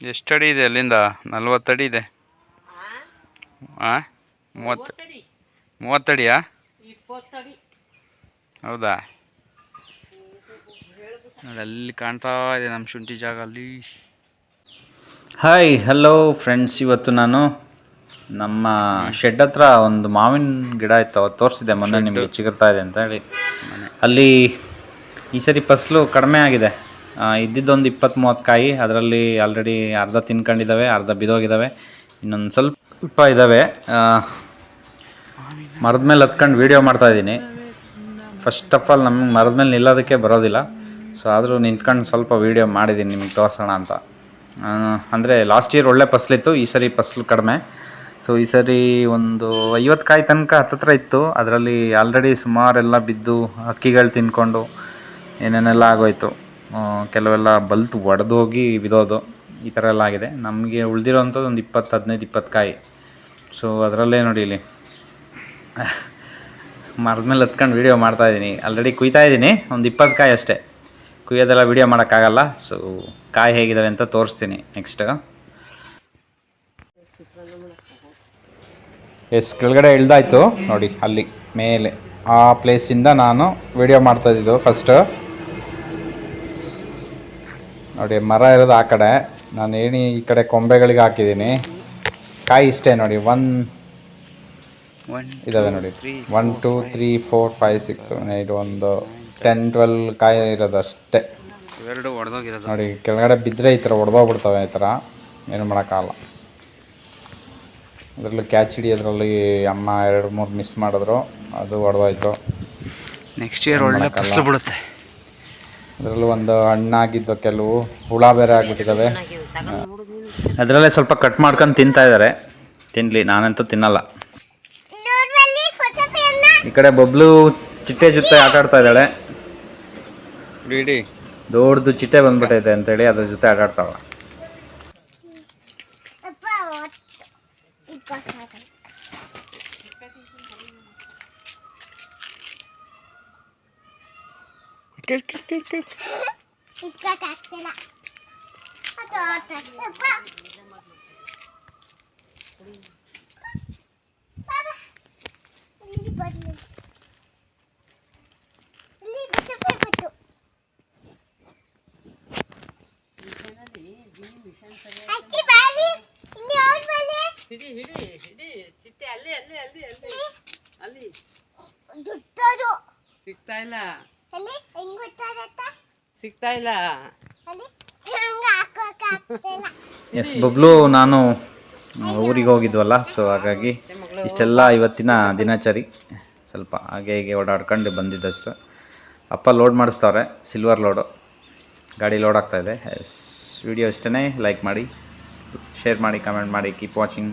ಎಷ್ಟು ಅಡಿ ಇದೆ ಅಲ್ಲಿಂದ? ನಲ್ವತ್ತಡಿ ಇದೆ. ಹಾಂ ಮೂವತ್ತು ಮೂವತ್ತಡಿ. ಮೂವತ್ತಡಿಯಾ? ಹೌದಾ? ನೋಡಿ ಅಲ್ಲಿ ಕಾಣ್ತಾ ಇದೆ ನಮ್ಮ ಶುಂಠಿ ಜಾಗ ಅಲ್ಲಿ. ಹಾಯ್ ಹಲೋ ಫ್ರೆಂಡ್ಸ್ ಇವತ್ತು ನಾನು ನಮ್ಮ ಶೆಡ್ ಹತ್ರ ಒಂದು ಮಾವಿನ ಗಿಡ ಇತ್ತು ಅವತ್ತು ತೋರಿಸಿದೆ ಮೊನ್ನೆ ನಿಮಗೆ ಚಿಗುರ್ತಾ ಇದೆ ಅಂತ ಹೇಳಿ. ಅಲ್ಲಿ ಈ ಸರಿ ಫಸಲು ಕಡಿಮೆ ಆಗಿದೆ. ಇದ್ದಿದ್ದೊಂದು ಇಪ್ಪತ್ತು ಮೂವತ್ತು ಕಾಯಿ, ಅದರಲ್ಲಿ ಆಲ್ರೆಡಿ ಅರ್ಧ ತಿನ್ಕೊಂಡಿದ್ದಾವೆ, ಅರ್ಧ ಬಿದೋಗಿದ್ದಾವೆ. ಇನ್ನೊಂದು ಸ್ವಲ್ಪ ಇದ್ದಾವೆ ಮರದ ಮೇಲೆ ಹತ್ಕೊಂಡು ವೀಡಿಯೋ ಮಾಡ್ತಾ ಇದ್ದೀನಿ. ಫಸ್ಟ್ ಆಫ್ ಆಲ್ ನಮ್ಗೆ ಮರದ ಮೇಲೆ ನಿಲ್ಲೋದಕ್ಕೆ ಬರೋದಿಲ್ಲ. ಸೊ ಆದರೂ ನಿಂತ್ಕೊಂಡು ಸ್ವಲ್ಪ ವೀಡಿಯೋ ಮಾಡಿದ್ದೀನಿ ನಿಮಗೆ ತೋರಿಸೋಣ ಅಂತ. ಅಂದರೆ ಲಾಸ್ಟ್ ಇಯರ್ ಒಳ್ಳೆ ಫಸ್ಲಿತ್ತು, ಈ ಸರಿ ಫಸ್ಲು ಕಡಿಮೆ. ಸೊ ಈ ಸರಿ ಒಂದು ಐವತ್ತು ಕಾಯಿ ತನಕ ಹತ್ತತ್ರ ಇತ್ತು. ಅದರಲ್ಲಿ ಆಲ್ರೆಡಿ ಸುಮಾರೆಲ್ಲ ಬಿದ್ದು ಹಕ್ಕಿಗಳು ತಿನ್ಕೊಂಡು ಏನೇನೆಲ್ಲ ಆಗೋಯ್ತು. ಕೆಲವೆಲ್ಲ ಬಲ್ತು ಒಡೆದೋಗಿ ಬಿದೋದು ಈ ಥರ ಎಲ್ಲ ಆಗಿದೆ. ನಮಗೆ ಉಳಿದಿರೋವಂಥದ್ದು ಒಂದು ಇಪ್ಪತ್ತು, ಹದಿನೈದು, ಇಪ್ಪತ್ತು ಕಾಯಿ. ಸೊ ಅದರಲ್ಲೇ ನೋಡಿ ಇಲ್ಲಿ. ಮರದ ಮೇಲೆ ಹತ್ಕೊಂಡು ವೀಡಿಯೋ ಮಾಡ್ತಾ ಇದ್ದೀನಿ. ಆಲ್ರೆಡಿ ಕುಯ್ತಾ ಇದ್ದೀನಿ. ಒಂದು ಇಪ್ಪತ್ತು ಕಾಯಿ ಅಷ್ಟೇ. ಕುಯ್ಯೋದೆಲ್ಲ ವೀಡಿಯೋ ಮಾಡೋಕ್ಕಾಗಲ್ಲ. ಸೊ ಕಾಯಿ ಹೇಗಿದ್ದಾವೆ ಅಂತ ತೋರಿಸ್ತೀನಿ ನೆಕ್ಸ್ಟ್ ಎಸ್ ಕೆಳಗಡೆ ಇಳ್ದಾಯ್ತು. ನೋಡಿ, ಅಲ್ಲಿ, ಮೇಲೆ. ಆ ಪ್ಲೇಸಿಂದ ನಾನು ವೀಡಿಯೋ ಮಾಡ್ತಾಯಿದ್ದು ಫಸ್ಟ್ ನೋಡಿ ಮರ ಇರೋದು ಆ ಕಡೆ. ನಾನು ಏಣಿ ಈ ಕಡೆ ಕೊಂಬೆಗಳಿಗೆ ಹಾಕಿದ್ದೀನಿ. ಕಾಯಿ ಇಷ್ಟೇ ನೋಡಿ ಒನ್ ಇದಾವೆ ನೋಡಿ. One two three four five six eight ಒಂದು ಟೆನ್ ಟ್ವೆಲ್ ಕಾಯಿ ಇರೋದು ಅಷ್ಟೇ. ನೋಡಿ ಕೆಳಗಡೆ ಬಿದ್ದರೆ ಈ ಥರ ಒಡೆದೋಗ್ಬಿಡ್ತವೆ ಈ ಥರ. ಏನು ಮಾಡೋಕ್ಕಾಗಲ್ಲ. ಅದರಲ್ಲಿ ಕ್ಯಾಚ್ ಹಿಡಿಯೋದ್ರಲ್ಲಿ ಅಮ್ಮ ಎರಡು ಮೂರು ಮಿಸ್ ಮಾಡಿದ್ರು. ಅದು ಒಡೆದೋಯ್ತು. ನೆಕ್ಸ್ಟ್ ಇಯರ್ ಒಳ್ಳೆ ಬಿಡುತ್ತೆ. ಅದರಲ್ಲೂ ಒಂದು ಹಣ್ಣಾಗಿದ್ದು ಕೆಲವು ಹುಳ ಬೇರೆ ಆಗಿಬಿಟ್ಟಿದ್ದಾವೆ. ಅದರಲ್ಲೇ ಸ್ವಲ್ಪ ಕಟ್ ಮಾಡ್ಕೊಂಡು ತಿಂತಾ ಇದ್ದಾರೆ ತಿನ್ನಲಿ ನಾನಂತೂ ತಿನ್ನಲ್ಲ. ಈ ಕಡೆ ಬಬ್ಲು ಚಿಟ್ಟೆ ಜೊತೆ ಆಟ ಆಡ್ತಾ ಇದ್ದಾಳೆ. ಬಿಡಿ ದೊಡ್ಡದು ಚಿಟ್ಟೆ ಬಂದ್ಬಿಟ್ಟೈತೆ ಅಂತೇಳಿ ಅದ್ರ ಜೊತೆ ಆಟ ಆಡ್ತಾವ ಇಟ್ಕೊಕ್ಕಾಗ್ತಿಲ್ಲ ಅದು ಆಟ ಅಪ್ಪ. ಬಾಬಾ, ಇಲ್ಲಿ ಬರ್ಲಿ. ಇಲ್ಲಿ ಬಿಸಿಲು ಬಿತ್ತು. ಅಜ್ಜಿ ಬಾಲಿ, ಇಲ್ಲಿ ಅವ್ರು ಬಾಲಿ. ಹಿಡಿ ಹಿಡಿ ಹಿಡಿ. ಚಿಟ್ಟೆ ಅಲ್ಲಿ ಅಲ್ಲಿ ಅಲ್ಲಿ ಅಲ್ಲಿ. ಅಲ್ಲಿ. ಸಿಗ್ತಾ ಇಲ್ಲ? ಸಿಗ್ತಾ ಇಲ್ಲ. ಅಲ್ಲಿ? ಹಂಗ ಹಾಕೋಕ್ಕಾಗ್ತಿಲ್ಲ. ಎಸ್ ಬಬ್ಲು ನಾನು ಊರಿಗೆ ಹೋಗಿದ್ವಲ್ಲ ಸೊ ಹಾಗಾಗಿ ಇಷ್ಟೆಲ್ಲ ಇವತ್ತಿನ ದಿನಚರಿ. ಸ್ವಲ್ಪ ಹಾಗೆ ಹೀಗೆ ಓಡಾಡ್ಕೊಂಡು ಬಂದಿದ್ದಷ್ಟು. ಅಪ್ಪ ಲೋಡ್ ಮಾಡಿಸ್ತವ್ರೆ ಸಿಲ್ವರ್ ಲೋಡು ಗಾಡಿ ಲೋಡ್ ಆಗ್ತಾಯಿದೆ ಎಸ್ ವಿಡಿಯೋ ಇಷ್ಟೇ ಲೈಕ್ ಮಾಡಿ ಶೇರ್ ಮಾಡಿ ಕಮೆಂಟ್ ಮಾಡಿ ಕೀಪ್ ವಾಚಿಂಗ್